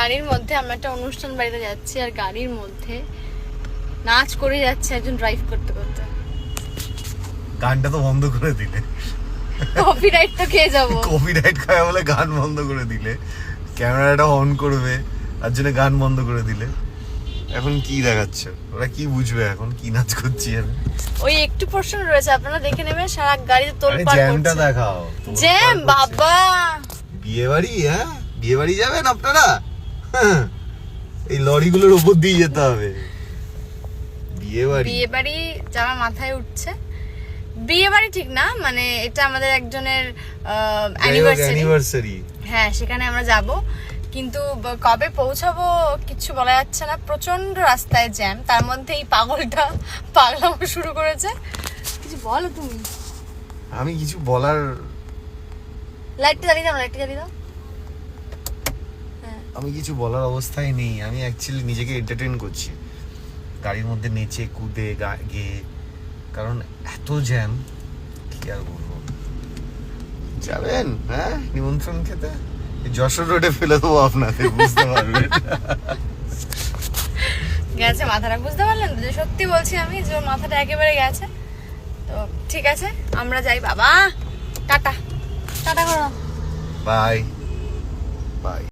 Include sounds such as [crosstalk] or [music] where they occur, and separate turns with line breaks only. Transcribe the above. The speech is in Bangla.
মধ্যে আমরা একটা অনুষ্ঠান বাড়িতে যাচ্ছি আর গাড়ির মধ্যে নাচ করে যাচ্ছে একজন ড্রাইভ করতে করতে।
গানটা তো বন্ধ করে দিলে।
কপিরাইট তো খেয়ে যাব।
কপিরাইট খায় বলে গান বন্ধ করে দিলে। ক্যামেরাটা অন করবে তার জন্য গান বন্ধ করে দিলে। এখন কি দেখাচ্ছ? ওরা কি বুঝবে এখন? কি নাচ করছি আমি?
ওই একটু পোর্শন রয়েছে আপনারা দেখে নেবেন সারা গাড়িতে তোল
আরে
পার
জ্যামটা দেখাও
জ্যাম বাবা!
বিয়ে বাড়ি হ্যাঁ? বিয়ে বাড়ি যাবেন আপনারা। [laughs] এই লরিগুলোর উপর দিয়ে যেতে হবে। বিয়ে বাড়ি
বিয়ে বাড়ি যাওয়া মাথায় উঠছে বিয়ে বাড়ি ঠিক না মানে এটা আমাদের একজনের অ্যানিভার্সারি হ্যাঁ সেখানে আমরা যাব। কিন্তু কবে পৌঁছাবো কিছু বলা যাচ্ছে না। প্রচণ্ড রাস্তায় জ্যাম তার মধ্যে এই পাগলটা পাগলামো শুরু করেছে। কিছু বলো তুমি।
আমি কিছু বলার
লাইটটা জ্বালিয়ে দাও লাইটটা জ্বালিয়ে দাও।
আমি কিছু বলার অবস্থায় নেই। আমি অ্যাকচুয়ালি নিজেকে এন্টারটেন করছি। গাড়ির মধ্যে নেচে কুদে গা- গেয়ে। কারণ এত জ্যাম কি আর বলব? যাবেন হ্যাঁ? নিমন্ত্রণ খেতে? যশোর রোডে ফেলে দেবো আপনাদের বুঝতে পারবেন।
গেছে মাথাটা বুঝতে পারলেন যে সত্যি বলছি আমি যে মাথাটা একেবারে গেছে। তো ঠিক আছে আমরা যাই বাবা। টাটা। টাটা করো।
Bye bye